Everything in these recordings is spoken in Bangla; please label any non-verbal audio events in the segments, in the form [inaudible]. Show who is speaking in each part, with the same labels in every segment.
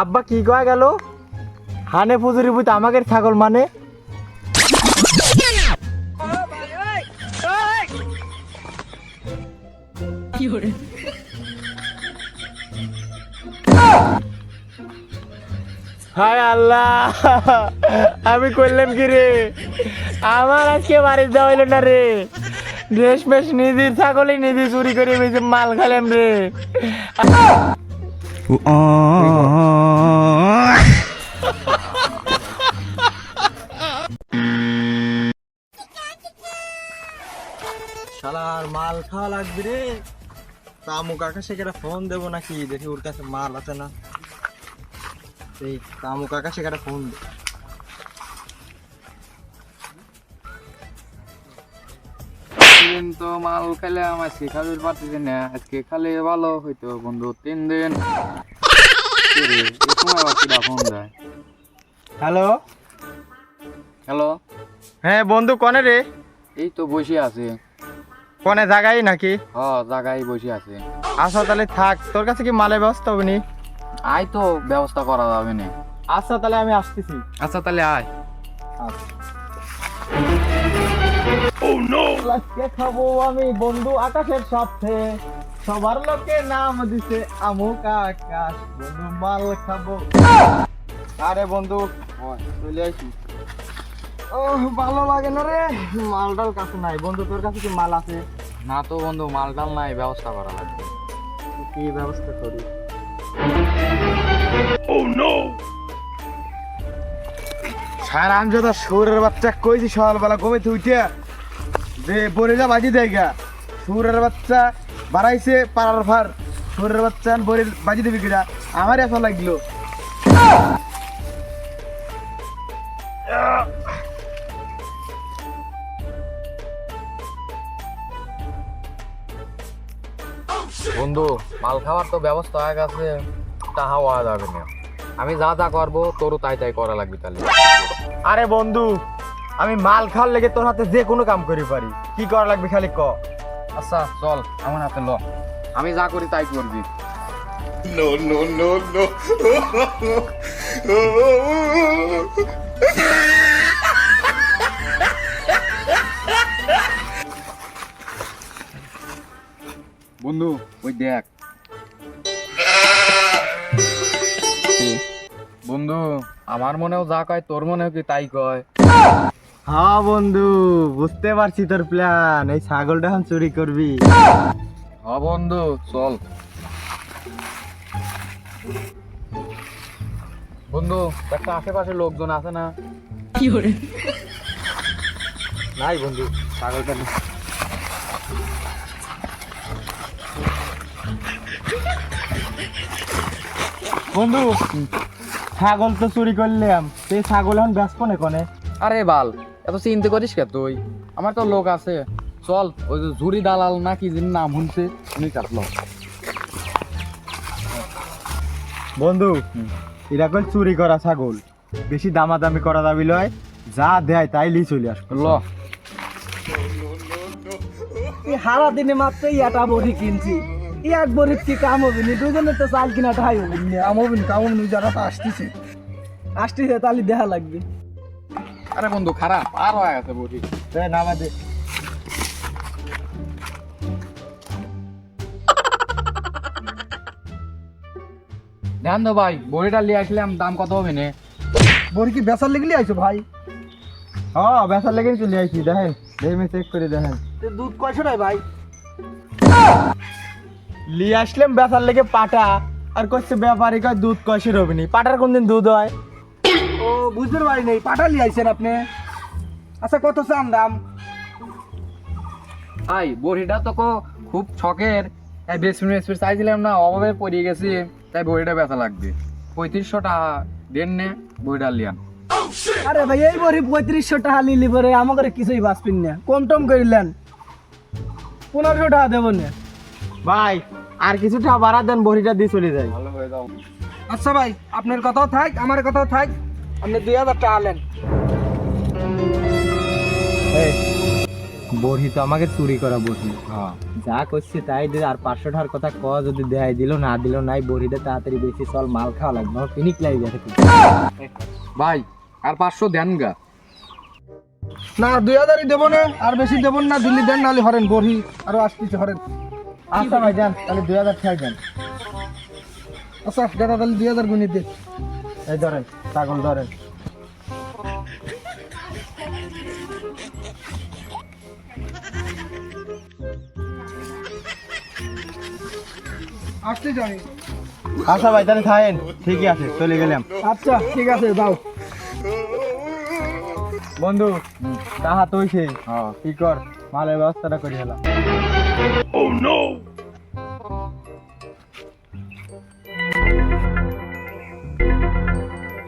Speaker 1: আব্বা কি কয়া গেল? হানে পুজুরি বুঝতে আমাকে ছাগল মানে? হায় আল্লাহ, আমি করলাম কি রে? আমার আজকে বাড়ি যাওয়া হইল না রে। ড্রেস মেস নিজের ছাগলই নিজে চুরি করে মাল খালাম রে। শালার মাল খাওয়া লাগবে রে। তামুক আকাশে একটা ফোন দেবো নাকি? দেখি ওর কাছে মাল আছে না। এই তামুক আকাশে একটা ফোন দে।
Speaker 2: দিন তো মাল খেলে আমার শিখাতে পারতেছি না। আজকে খালে ভালো হইতো বন্ধু তিন দিন। ফোন দেয়?
Speaker 1: হ্যালো?
Speaker 2: হ্যালো?
Speaker 1: হ্যাঁ বন্ধু কনে রে?
Speaker 2: এই তো বসে আছে।
Speaker 1: কনে জায়গায় নাকি?
Speaker 2: হ জায়গায় বসে আছে।
Speaker 1: আচ্ছা তাহলে থাক তোর কাছে কি মালের ব্যবস্থা হবে নি?
Speaker 2: আয় তো ব্যবস্থা করা যাবে না।
Speaker 1: আচ্ছা তাহলে আমি আসতেছি।
Speaker 2: আচ্ছা তাহলে আয়।
Speaker 1: আজকে খাব আমি বন্ধু আকাশের সাথে সবার লোকে নাম দিছে আমুক আকাশ। বন্ধু মাল খাব। আরে বন্ধু চলে আইছি ও ভালো লাগে না রে। মালটার কাছে নাই। বন্ধু তোর কাছে কি মাল আছে?
Speaker 2: না তো বন্ধু মাল টাল নাই ব্যবস্থা করা লাগবে।
Speaker 1: কি ব্যবস্থা করি?
Speaker 3: সারা আমি যত সুরের বাচ্চা কইছি সকালবেলা ঘুমিতে উঠে যে বলে যা বাজি দেয় গা সুরের বাচ্চা বাড়াইছে পাড়ার ফার সুরের বাচ্চা বলে বাজি দেবে কিনা আমার এসা লাগল।
Speaker 2: বন্ধু মাল খাওয়ার তো ব্যবস্থা হয়ে গেছে তাহা হওয়া যাবে না। আমি যা যা করব তোরও তাই তাই করা লাগবে তাহলে।
Speaker 1: আরে বন্ধু আমি মাল খাওয়ার লেগে তোর হাতে যে কোনো কাম করি পারি। কি করা লাগবে খালি ক?
Speaker 2: আচ্ছা চল আমার হাতে ল। আমি যা করি তাই করবি। বন্ধু ওই দেখ। বন্ধু আমার মনেও যা কয় তোর মনেও কি তাই কয়?
Speaker 1: হ্যাঁ বন্ধু বুঝতে পারছি তোর প্ল্যান এই ছাগলটা এখন চুরি করবি।
Speaker 2: হ বন্ধু চল। বন্ধু একটা আশেপাশে লোকজন আছে না?
Speaker 1: কি করে নাই বন্ধু ছাগলটা না বন্ধু ছাগল তো চুরি করলাম। সেই ছাগল এখন ব্যস্ত নে কনে?
Speaker 2: আরে বাল এত চিন্তা করিস কে তুই? আমার তো লোক আছে। চল ওই যে ঝুরি দালাল না কি যিনি নাম শুনছে উনি কাটলো
Speaker 1: বন্ধু এরা কল চুরি করা ছাগল। বেশি দামাদামি করা দাবি লয় যা দেয় তাই লি চলে আসব।
Speaker 2: ল।
Speaker 4: হারা দিনে মাত্র ইয়াটা বড়ি কিনছি। এক বড়ি কি কাম হবে নি? দুজনে তো চাল কিনা ঠাই হবে নি। আম হবে কাম হবে নি যারা তো আসতেছে। আসতেছে তাহলে দেখা লাগবে।
Speaker 2: আরে বন্ধু খারাপ আর হয়ে গেছে বুঝি।
Speaker 1: নামা দে।
Speaker 2: ধ্যান দো ভাই বড়িটা নিয়ে আসলাম দাম কত হবে নে?
Speaker 4: বড়ি কি বেসার লেগলি আইছো ভাই?
Speaker 1: হ্যাঁ বেসার লেগে চলে আইছি দেখেন দেখে চেক করে দেখেন।
Speaker 4: দুধ কয়শো ভাই?
Speaker 1: লি আসলাম বেসার লেগে পাটা আর করছে ব্যাপারী কয় দুধ কষে রবিনি পাটার কোন দিন দুধ হয়?
Speaker 4: বুঝতে পারি নাই পাঠালি আইছেন আপনি। আচ্ছা কত চান দাম?
Speaker 2: ভাই বড়িটা তো খুব ছকের তাই বেসপিন বেসপিন চাইছিলাম না অভাবে পড়ে গেছি তাই বড়িটা বেচা লাগবে। পঁয়ত্রিশশো টাকা দেন নে বড়িটা লিয়ান।
Speaker 4: আরে ভাই এই বড়ি পঁয়ত্রিশশো টাকা নিলি পরে আমাকে কিছুই বাঁচবেন না। কম টম করিলেন পনেরোশো টাকা দেবো না।
Speaker 1: ভাই আর কিছুটা বাড়া দেন বড়িটা দিয়ে চলে যায়
Speaker 2: ভালো হয়ে যাও।
Speaker 4: আচ্ছা ভাই আপনার কথাও থাক আমার কথাও থাক। আপনি দুই হাজার টাকা আলেন
Speaker 1: বড়ি তো আমাকে চুরি করা বড়ি।
Speaker 3: হ্যাঁ।
Speaker 1: যা করছি তাই দে আর পাঁচশো টাকার কথা ক যদি দেয় দিল না দিল নাই বড়িটা তাড়াতাড়ি বেশি চল মাল খাওয়া লাগবে। আমার পিনিক লাগে গেছে।
Speaker 2: ভাই আর পাঁচশো দেন গা।
Speaker 4: না দুই হাজারই দেবো না আর বেশি দেবো না দিল্লি দেন নাহলে হরেন বড়ি আরও আসতেছে হরেন।
Speaker 1: আচ্ছা ভাই যান তাহলে দুই হাজার ঠাক দেন।
Speaker 4: আচ্ছা দাদা তাহলে দুই হাজার গুণি দে।
Speaker 1: এই ধরেন। ছাগল ধরেন
Speaker 4: আসতে
Speaker 1: আচ্ছা ভাই তাহলে থাকেন। ঠিকই আছে চলে গেলাম।
Speaker 4: আচ্ছা ঠিক আছে যাও।
Speaker 1: বন্ধু তাহা তুই সেই কি কর? মালের ব্যবস্থাটা করি হলাম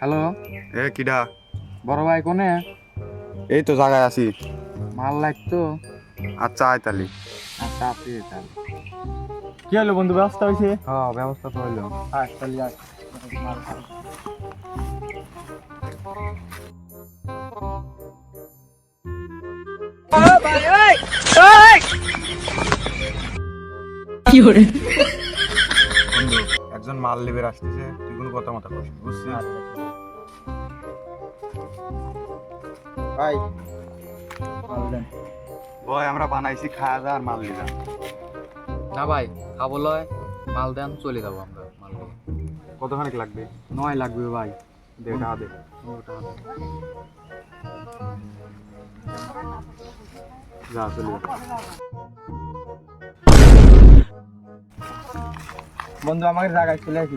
Speaker 2: হ্যালো?
Speaker 3: এ কিডা?
Speaker 2: বড় ভাই কোনে?
Speaker 3: এই তো জায়গায় আছি।
Speaker 2: মাল লাগতো?
Speaker 3: আচ্ছা আয় তালি
Speaker 2: আচ্ছা আপনি তাহলে।
Speaker 1: কি হলো বন্ধু ব্যবস্থা হয়েছে?
Speaker 2: হ্যাঁ ব্যবস্থা তো হইল
Speaker 1: আয় যাক
Speaker 3: একজন মাল লিবের আসতেছে তুই কোনো কথা মতো করিস না, বুঝছিস?
Speaker 1: ভাই।
Speaker 3: ভয় আমরা বানাইছি খাওয়া দাওয়া আর মাল লিবা
Speaker 2: না ভাই খাব লয় মাল দেন চলে যাব আমরা মাল নিয়ে।
Speaker 3: কতখানিক লাগবে?
Speaker 2: নয় লাগবে ভাই
Speaker 3: দে। টাকা দে। যা চলি
Speaker 1: বন্ধু আমাকে জায়গায় চলে আসি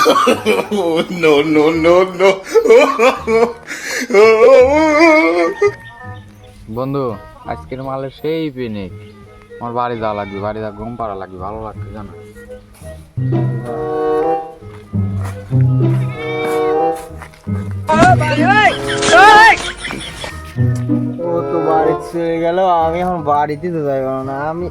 Speaker 1: [laughs] বস
Speaker 2: বন্ধু আজকের মালে সেই পিনিক আমার বাড়ি যাওয়া লাগবে বাড়ি যা ঘুম পাড়া লাগবে ভালো লাগবে জানো?
Speaker 1: ও তো বাড়ি চলে গেল আমি এখন বাড়িতে তো যাইব না আমি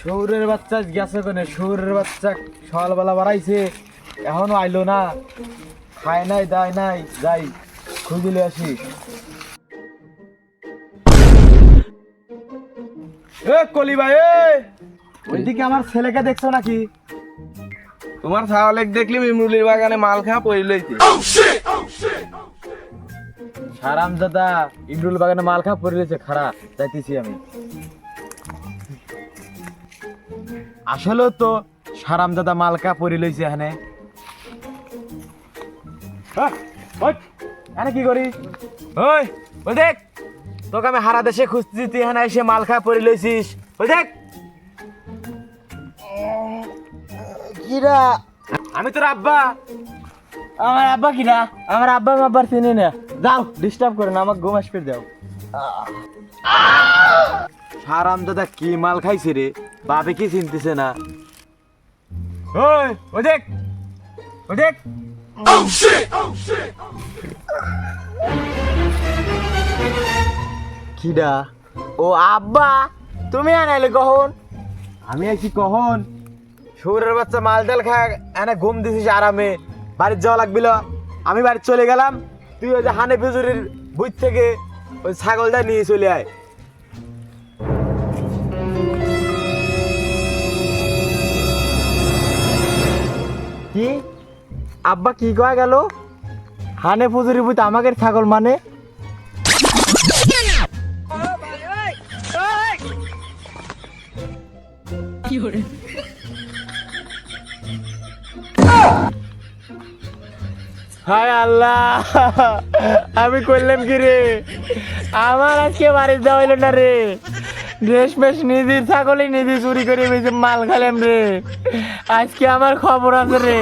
Speaker 1: শহরের বাচ্চা গেছে কোনে শহরের বাচ্চা সকালবেলা বাড়াইছে, এখনও আইলো না। খায় নাই, দায় নাই, যাই খুঁজিলে আসি। এ কলি ভাই ওইদিকে আমার ছেলেকে দেখছ নাকি?
Speaker 3: তোমার ছাগলেক দেখলি মিমরুলির বাগানে মাল খাওয়া পড়ে লইতে
Speaker 1: সারাম দাদা ইমরুল বাগানে মাল খা পড়ে রয়েছে খারাপ যাইতেছি আমি। আসলে তো সারাম দাদা মালকা পরি লইছে এখানে। ওই, এখানে কি করি? ওই ওই দেখ তোকে আমি হারা দেশে খুঁজতেছি তুই এখানে এসে মাল খা পরি লইছিস। ওই দেখ। কিরা? আমি তোর আব্বা। আমার আব্বা কিরা? আমার আব্বা আব্বার চিনি না। যাও ডিস্টার্ব করে না আমাকে ঘুম আসবে দাও। সারাম দাদা কি মাল খাইছে রে? বাবে কি চিনতেছে না? ওই ওই দেখ ওই দেখ কিডা ও আব্বা তুমি আনাইলে কখন? আমি আছি কখন? শহরের বাচ্চা মাল ডাল খা এনে ঘুম দিছিস আরামে। বাড়ির যাওয়া লাগবিল। আমি বাড়ি চলে গেলাম, তুই ওই যে হানে ফিজুরির বুঝ থেকে ওই ছাগলটা নিয়ে চলে আয়। কি? আব্বা কি কয়া গেল? হানে ফুজুরি বুঝ আমাকে ছাগল মানে? হায় আল্লাহ আমি করলাম কি রে আমার আজকে বাড়ির দেওয়া হইল না রে ড্রেস ফ্রেস নিধি ছাগলে নিধি চুরি করে বেশি মাল খালাম রে আজকে আমার খবর আছে রে